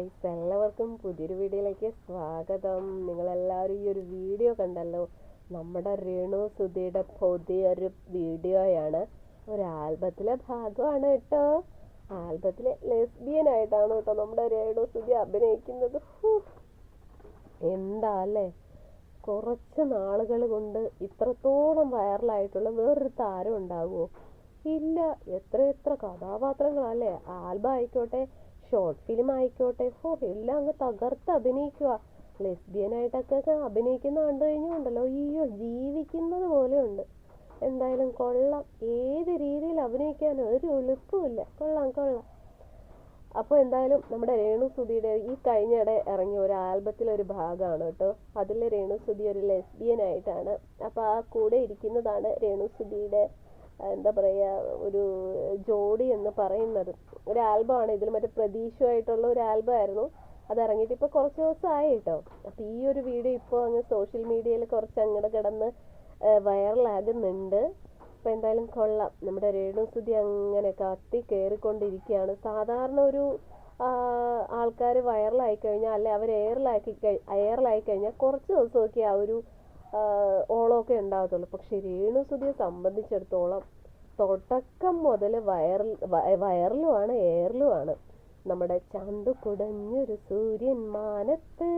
Guys എല്ലാവർക്കും പുതിയൊരു വീഡിയോയിലേക്ക് സ്വാഗതം. നിങ്ങളെല്ലാവരും ഈ ഒരു വീഡിയോ കണ്ടല്ലോ? നമ്മുടെ രേണു സുധിയുടെ പുതിയൊരു വീഡിയോയാണ്. ഒരു ആൽബത്തിലെ ഭാഗമാണ് കേട്ടോ. ആൽബത്തിലെ ലെസ്ബിയൻ ആയിട്ടാണ് കേട്ടോ നമ്മുടെ രേണു സുധി അഭിനയിക്കുന്നത്. എന്താ അല്ലേ കുറച്ച് നാളുകൾ കൊണ്ട് ഇത്രത്തോളം വൈറലായിട്ടുള്ള വേറൊരു താരം ഉണ്ടാവുമോ? ഇല്ല എത്ര എത്ര കഥാപാത്രങ്ങളല്ലേ? ആൽബം ആയിക്കോട്ടെ ഷോർട്ട് ഫിലിം ആയിക്കോട്ടെ ഹോ എല്ലാം അങ്ങ് തകർത്ത് അഭിനയിക്കുക. ലെസ്ബിയൻ ആയിട്ടൊക്കെ അഭിനയിക്കുന്ന കണ്ടു കഴിഞ്ഞുണ്ടല്ലോ അയ്യോ ജീവിക്കുന്നത് പോലെ ഉണ്ട് എന്തായാലും കൊള്ളാം. ഏത് രീതിയിൽ അഭിനയിക്കാൻ ഒരു എളുപ്പമില്ല കൊള്ളാം കൊള്ളാം. അപ്പോൾ എന്തായാലും നമ്മുടെ രേണു സുധിയുടെ ഈ കഴിഞ്ഞിടെ ഇറങ്ങിയ ഒരു ആൽബത്തിലെ ഒരു ഭാഗമാണ് കേട്ടോ. അതിൽ രേണു സുധി ഒരു ലെസ്ബിയൻ ആയിട്ടാണ്. അപ്പോൾ ആ കൂടെ ഇരിക്കുന്നതാണ് രേണു സുധിയുടെ എന്താ പറയാ ഒരു ജോഡി എന്ന് പറയുന്നത്. ഒരു ആൽബമാണ്. ഇതിൽ മറ്റേ പ്രതീക്ഷയായിട്ടുള്ള ഒരു ആൽബം ആയിരുന്നു അത് ഇറങ്ങിയിട്ട് ഇപ്പോൾ കുറച്ച് ദിവസമായി കേട്ടോ അപ്പോൾ ഈ ഒരു വീഡിയോ ഇപ്പോൾ അങ്ങ് സോഷ്യൽ മീഡിയയിൽ കുറച്ച് അങ്ങോട്ട് കിടന്ന് വൈറലാകുന്നുണ്ട്. അപ്പോൾ എന്തായാലും കൊള്ളാം. നമ്മുടെ രേണു രേണുസുതി അങ്ങനെ കത്തി കയറിക്കൊണ്ടിരിക്കുകയാണ് സാധാരണ ഒരു ആൾക്കാർ വൈറലായി കഴിഞ്ഞാൽ അല്ലെ അവർ എയറിലാക്കി എയറിലായി കഴിഞ്ഞാൽ കുറച്ച് ദിവസമൊക്കെ ആ ഒരു ഓളമൊക്കെ ഉണ്ടാകത്തുള്ളൂ. പക്ഷെ രേണുസുതിയെ സംബന്ധിച്ചിടത്തോളം തുടക്കം മുതൽ വയറിൽ വയറിലുമാണ് എയറിലുമാണ് നമ്മുടെ ചന്തു കുടഞ്ഞൊരു സൂര്യൻ മാനത്ത്.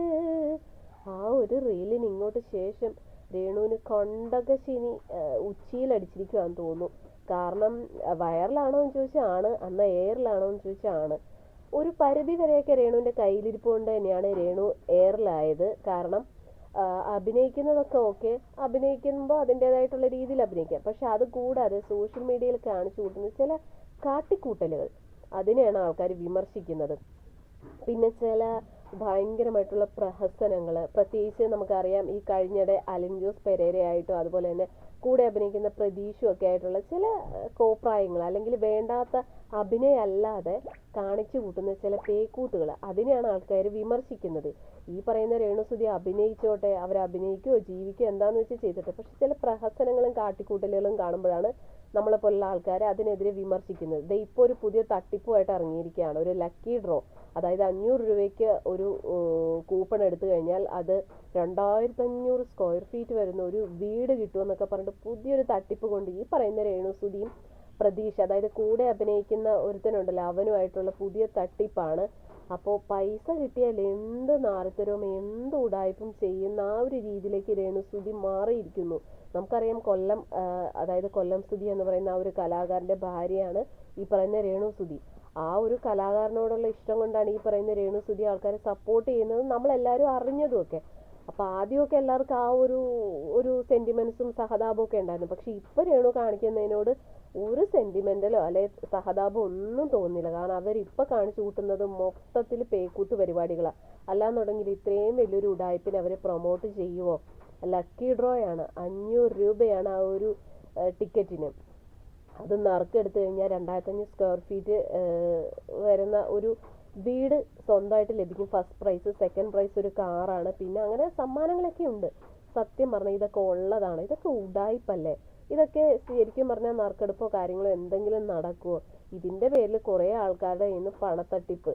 ആ ഒരു റീലിന് ഇങ്ങോട്ട് ശേഷം രേണുവിന് കൊണ്ടൊക്കെ ശനി ഉച്ചിയിലടിച്ചിരിക്കുകയാന്ന് തോന്നുന്നു. കാരണം വയറിലാണോ എന്ന് ചോദിച്ചാൽ ആണ് എന്നാൽ എയറിലാണോ എന്ന് ചോദിച്ചാൽ ആണ്. ഒരു പരിധി വരെയൊക്കെ രേണുവിന്റെ കയ്യിലിരിപ്പ് കൊണ്ട് തന്നെയാണ് രേണു എയറിലായത് കാരണം അഭിനയിക്കുന്നതൊക്കെ ഓക്കെ അഭിനയിക്കുമ്പോൾ അതിന്റെതായിട്ടുള്ള രീതിയിൽ അഭിനയിക്കാം. പക്ഷെ അത് കൂടാതെ സോഷ്യൽ മീഡിയയിൽ കാണിച്ചു കൂട്ടുന്ന ചില കാട്ടിക്കൂട്ടലുകൾ. അതിനെയാണ് ആൾക്കാർ വിമർശിക്കുന്നത്. പിന്നെ ചില ഭയങ്കരമായിട്ടുള്ള പ്രഹസനങ്ങൾ. പ്രത്യേകിച്ച് നമുക്കറിയാം ഈ കഴിഞ്ഞിടെ അലിൻ ജോസ് പെരേരയായിട്ടും അതുപോലെ തന്നെ കൂടെ അഭിനയിക്കുന്ന പ്രതീഷും ഒക്കെ ആയിട്ടുള്ള ചില കോപ്രായങ്ങൾ അല്ലെങ്കിൽ വേണ്ടാത്ത അഭിനയമല്ലാതെ കാണിച്ചു കൂട്ടുന്ന ചില പേക്കൂട്ടുകൾ അതിനെയാണ് ആൾക്കാർ വിമർശിക്കുന്നത്. ഈ പറയുന്ന രേണുസുതി അഭിനയിച്ചോട്ടെ അവർ അഭിനയിക്കുകയോ ജീവിക്കുകയോ എന്താന്ന് വെച്ചാൽ ചെയ്തിട്ട്. പക്ഷെ ചില പ്രഹസനങ്ങളും കാട്ടിക്കൂട്ടലുകളും കാണുമ്പോഴാണ് നമ്മളെ പോലുള്ള ആൾക്കാരെ അതിനെതിരെ വിമർശിക്കുന്നത്. ദേ ഇപ്പോൾ ഒരു പുതിയ തട്ടിപ്പുമായിട്ട് ഇറങ്ങിയിരിക്കുകയാണ്. ഒരു ലക്കി ഡ്രോ. അതായത് അഞ്ഞൂറ് രൂപയ്ക്ക് ഒരു കൂപ്പൺ എടുത്തു കഴിഞ്ഞാൽ അത് രണ്ടായിരത്തി അഞ്ഞൂറ് സ്ക്വയർ ഫീറ്റ് വരുന്ന ഒരു വീട് കിട്ടുമെന്നൊക്കെ പറഞ്ഞിട്ട് പുതിയൊരു തട്ടിപ്പ് കൊണ്ട് ഈ പറയുന്ന രേണുസുതിയും പ്രതീക്ഷ അതായത് കൂടെ അഭിനയിക്കുന്ന ഒരുത്തനുണ്ടല്ലോ അവനുമായിട്ടുള്ള പുതിയ തട്ടിപ്പാണ് അപ്പോൾ പൈസ കിട്ടിയാൽ എന്ത് നാരത്തരവും എന്ത് ഉടായ്പും ചെയ്യുന്ന ആ ഒരു രീതിയിലേക്ക് രേണുസുതി മാറിയിരിക്കുന്നു. നമുക്കറിയാം കൊല്ലം അതായത് കൊല്ലം സുധി എന്ന് പറയുന്ന ആ ഒരു കലാകാരന്റെ ഭാര്യയാണ് ഈ പറയുന്ന രേണുസുതി. ആ ഒരു കലാകാരനോടുള്ള ഇഷ്ടം കൊണ്ടാണ് ഈ പറയുന്ന രേണുസുതി ആൾക്കാരെ സപ്പോർട്ട് ചെയ്യുന്നത് നമ്മളെല്ലാവരും അറിഞ്ഞതും ഒക്കെ അപ്പോൾ ആദ്യമൊക്കെ എല്ലാവർക്കും ആ ഒരു ഒരു സെന്റിമെന്റ്സും സഹതാപവും ഒക്കെ ഉണ്ടായിരുന്നു. പക്ഷേ ഇപ്പൊ രേണു കാണിക്കുന്നതിനോട് ഒരു സെന്റിമെന്റലോ അല്ലെ സഹതാപം ഒന്നും തോന്നില്ല. കാരണം അവരിപ്പോൾ കാണിച്ചു കൂട്ടുന്നത് മൊത്തത്തിൽ പേക്കൂത്ത് പരിപാടികളാണ് അല്ലാന്നുണ്ടെങ്കിൽ ഇത്രയും വലിയൊരു ഉടായ്പിനെ അവരെ പ്രൊമോട്ട് ചെയ്യുവോ? ലക്കി ഡ്രോ ആണ്. അഞ്ഞൂറ് രൂപയാണ് ആ ഒരു ടിക്കറ്റിന്. അത് നറുക്കെടുത്തു കഴിഞ്ഞാൽ രണ്ടായിരത്തഞ്ഞൂറ് സ്ക്വയർ ഫീറ്റ് വരുന്ന ഒരു വീട് സ്വന്തമായിട്ട് ലഭിക്കും. ഫസ്റ്റ് പ്രൈസ് സെക്കൻഡ് പ്രൈസ് ഒരു കാറാണ് പിന്നെ അങ്ങനെ സമ്മാനങ്ങളൊക്കെ ഉണ്ട്. സത്യം പറഞ്ഞാൽ ഇതൊക്കെ ഉള്ളതാണ്. ഇതൊക്കെ ഉടായിപ്പല്ലേ ഇതൊക്കെ ശരിക്കും പറഞ്ഞാൽ നറുക്കെടുപ്പോ കാര്യങ്ങളോ എന്തെങ്കിലും നടക്കുമോ ഇതിന്റെ പേരിൽ കുറേ ആൾക്കാരുടെ കയ്യിൽ നിന്ന് പണത്തട്ടിപ്പ്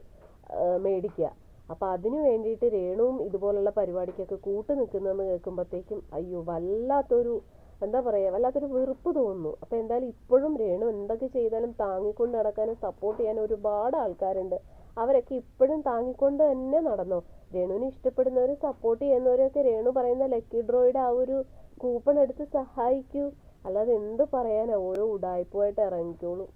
മേടിക്കുക അപ്പൊ അതിനു വേണ്ടിയിട്ട് രേണുവും ഇതുപോലുള്ള പരിപാടിക്കൊക്കെ കൂട്ടു നിൽക്കുന്നതെന്ന് കേൾക്കുമ്പോഴത്തേക്കും അയ്യോ വല്ലാത്തൊരു എന്താ പറയാ വല്ലാത്തൊരു വെറുപ്പ് തോന്നുന്നു. അപ്പൊ എന്തായാലും ഇപ്പോഴും രേണു എന്തൊക്കെ ചെയ്താലും താങ്ങിക്കൊണ്ട് നടക്കാനും സപ്പോർട്ട് ചെയ്യാനും ഒരുപാട് ആൾക്കാരുണ്ട്. അവരൊക്കെ ഇപ്പോഴും താങ്ങിക്കൊണ്ട് തന്നെ നടന്നോ. രേണുവിനെ ഇഷ്ടപ്പെടുന്നവരും സപ്പോർട്ട് ചെയ്യുന്നവരൊക്കെ രേണു പറയുന്ന ലക്കി ഡ്രോയുടെ ആ ഒരു കൂപ്പൺ എടുത്ത് സഹായിക്കൂ. അല്ലാതെ എന്ത് പറയാനാ? ഓരോ ഉടായ്പുമായിട്ട് ഇറങ്ങിക്കോളൂ.